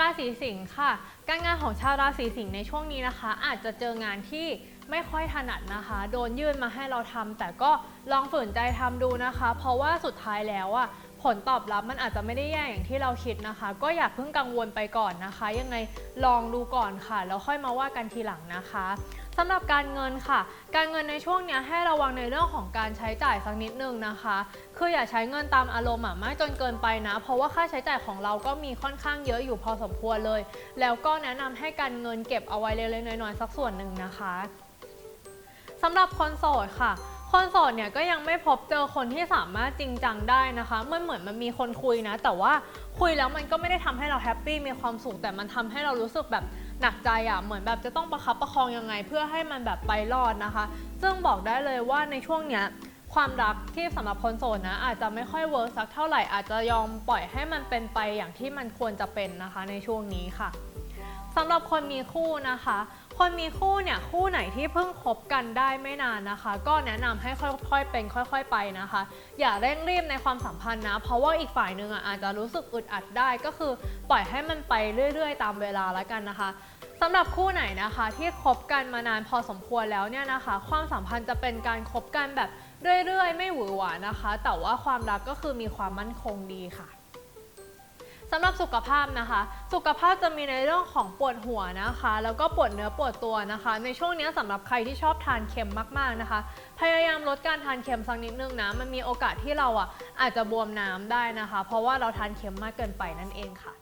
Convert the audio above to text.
ราศีสิงค์ค่ะ การงานของชาวราศีสิงค์ในช่วงนี้นะคะ อาจจะเจองานที่ไม่ค่อยถนัดนะคะ โดนยื่นมาให้เราทำแต่ก็ลองฝืนใจทำดูนะคะ เพราะว่าสุดท้ายแล้วอะ ผลตอบรับมันอาจจะไม่ได้แย่อย่างที่เราคิดนะคะ ก็อย่าเพิ่งกังวลไปก่อนนะคะ ยังไงลองดูก่อนค่ะ แล้วค่อยมาว่ากันทีหลังนะคะสำหรับการเงินค่ะ การเงินในช่วงนี้ให้ระวังในเรื่องของการใช้จ่ายสักนิดนึงนะคะ คืออย่าใช้เงินตามอารมณ์อะมากจนเกินไปนะ เพราะว่าค่าใช้จ่ายของเราก็มีค่อนข้างเยอะอยู่พอสมควรเลย แล้วก็แนะนำให้การเงินเก็บเอาไว้เล็กๆน้อยๆสักส่วนหนึ่งนะคะสำหรับคนโสดค่ะ คนโสดเนี่ยก็ยังไม่พบเจอคนที่สามารถจริงจังได้นะคะ มันเหมือนมันมีคนคุยนะ แต่ว่าคุยแล้วมันก็ไม่ได้ทำให้เราแฮปปี้มีความสุขแต่มันทำให้เรารู้สึกแบบหนักใจอะ่ะเหมือนแบบจะต้องประคับประคองยังไง เพื่อให้มันแบบไปรอดนะคะ ซึ่งบอกได้เลยว่าในช่วงเนี้ยความรักที่สำหรับคนโสดนะ อาจจะไม่ค่อยเวิร์กสักเท่าไหร่อาจจะยอมปล่อยให้มันเป็นไปอย่างที่มันควรจะเป็นนะคะในช่วงนี้ค่ะสำหรับคนมีคู่นะคะ คนมีคู่เนี่ยคู่ไหนที่เพิ่งคบกันได้ไม่นานนะคะ ก็แนะนำให้ค่อยๆเป็นค่อย ๆ ไปนะคะ อย่าเร่งรีบในความสัมพันธ์นะ เพราะว่าอีกฝ่ายหนึ่งอะอาจจะรู้สึกอึดอัดได้ก็คือปล่อยให้มันไปเรื่อย ๆ ตามเวลาแล้วกันนะคะสำหรับคู่ไหนนะคะที่คบกันมานานพอสมควรแล้วเนี่ยนะคะ ความสัมพันธ์จะเป็นการคบกันแบบเรื่อยๆ ไม่หวือหวานะคะ แต่ว่าความรักก็คือมีความมั่นคงดีค่ะ สำหรับสุขภาพนะคะ สุขภาพจะมีในเรื่องของปวดหัวนะคะ แล้วก็ปวดเนื้อปวดตัวนะคะ ในช่วงนี้สำหรับใครที่ชอบทานเค็มมากๆนะคะ พยายามลดการทานเค็มสักนิดนึงนะมันมีโอกาสที่เราอะอาจจะบวมน้ำได้นะคะ เพราะว่าเราทานเค็มมากเกินไปนั่นเองค่ะ